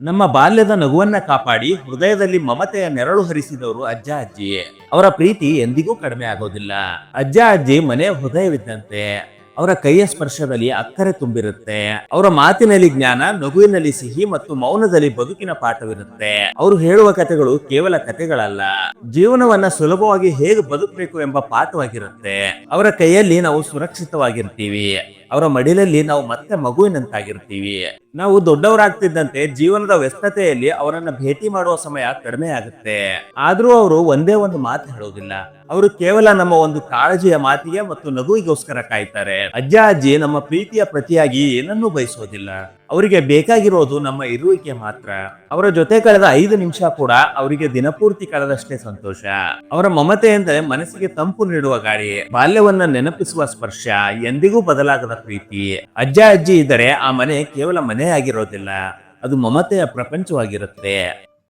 ನಮ್ಮ ಬಾಲ್ಯದ ನಗುವನ್ನ ಕಾಪಾಡಿ ಹೃದಯದಲ್ಲಿ ಮಮತೆಯ ನೆರಳು ಹರಿಸಿದವರು ಅಜ್ಜ ಅಜ್ಜಿ ಅವರ ಪ್ರೀತಿ ಎಂದಿಗೂ ಕಡಿಮೆ ಆಗೋದಿಲ್ಲ. ಅಜ್ಜ ಅಜ್ಜಿ ಮನೆ ಹೃದಯವಿದ್ದಂತೆ. ಅವರ ಕೈಯ ಸ್ಪರ್ಶದಲ್ಲಿ ಅಕ್ಕರೆ ತುಂಬಿರುತ್ತೆ. ಅವರ ಮಾತಿನಲ್ಲಿ ಜ್ಞಾನ, ನಗುವಿನಲ್ಲಿ ಸಿಹಿ ಮತ್ತು ಮೌನದಲ್ಲಿ ಬದುಕಿನ ಪಾಠವಿರುತ್ತೆ. ಅವರು ಹೇಳುವ ಕಥೆಗಳು ಕೇವಲ ಕಥೆಗಳಲ್ಲ. ಜೀವನವನ್ನ ಸುಲಭವಾಗಿ ಹೇಗೆ ಬದುಕಬೇಕು ಎಂಬ ಪಾಠವಾಗಿರುತ್ತೆ. ಅವರ ಕೈಯಲ್ಲಿ ನಾವು ಸುರಕ್ಷಿತವಾಗಿರ್ತೀವಿ. ಅವರ ಮಡಿಲಲ್ಲಿ ನಾವು ಮತ್ತೆ ಮಗುವಿನಂತಾಗಿರ್ತೀವಿ. ನಾವು ದೊಡ್ಡವರಾಗ್ತಿದ್ದಂತೆ ಜೀವನದ ವ್ಯಸ್ತತೆಯಲ್ಲಿ ಅವರನ್ನ ಭೇಟಿ ಮಾಡುವ ಸಮಯ ಕಡಿಮೆ ಆಗುತ್ತೆ. ಆದ್ರೂ ಅವರು ಒಂದೇ ಒಂದು ಮಾತು ಹೇಳೋದಿಲ್ಲ ಅವರು ಕೇವಲ ನಮ್ಮ ಒಂದು ಕಾಳಜಿಯ ಮಾತಿಗೆ ಮತ್ತು ನಗುವಿಗೋಸ್ಕರ ಕಾಯ್ತಾರೆ. ಅಜ್ಜ, ಅಜ್ಜಿ, ನಮ್ಮ ಪ್ರೀತಿಯ ಪ್ರತಿಯಾಗಿ ಏನನ್ನೂ ಬಯಸೋದಿಲ್ಲ. ಅವರಿಗೆ ಬೇಕಾಗಿರೋದು ನಮ್ಮ ಇರುವಿಕೆ ಮಾತ್ರ. ಅವರ ಜೊತೆ ಕಳೆದ ಐದು ನಿಮಿಷ ಕೂಡ ಅವರಿಗೆ ದಿನಪೂರ್ತಿ ಕಳೆದಷ್ಟೇ ಸಂತೋಷ. ಅವರ ಮಮತೆ ಎಂದರೆ ಮನಸ್ಸಿಗೆ ತಂಪು ನೀಡುವ ಗಾಳಿ, ಬಾಲ್ಯವನ್ನ ನೆನಪಿಸುವ ಸ್ಪರ್ಶ, ಎಂದಿಗೂ ಬದಲಾಗದ ಪ್ರೀತಿ. ಅಜ್ಜ ಅಜ್ಜಿ ಇದ್ದರೆ ಆ ಮನೆ ಕೇವಲ ಮನೆಯಾಗಿರೋದಿಲ್ಲ, ಅದು ಮಮತೆಯ ಪ್ರಪಂಚವಾಗಿರುತ್ತೆ.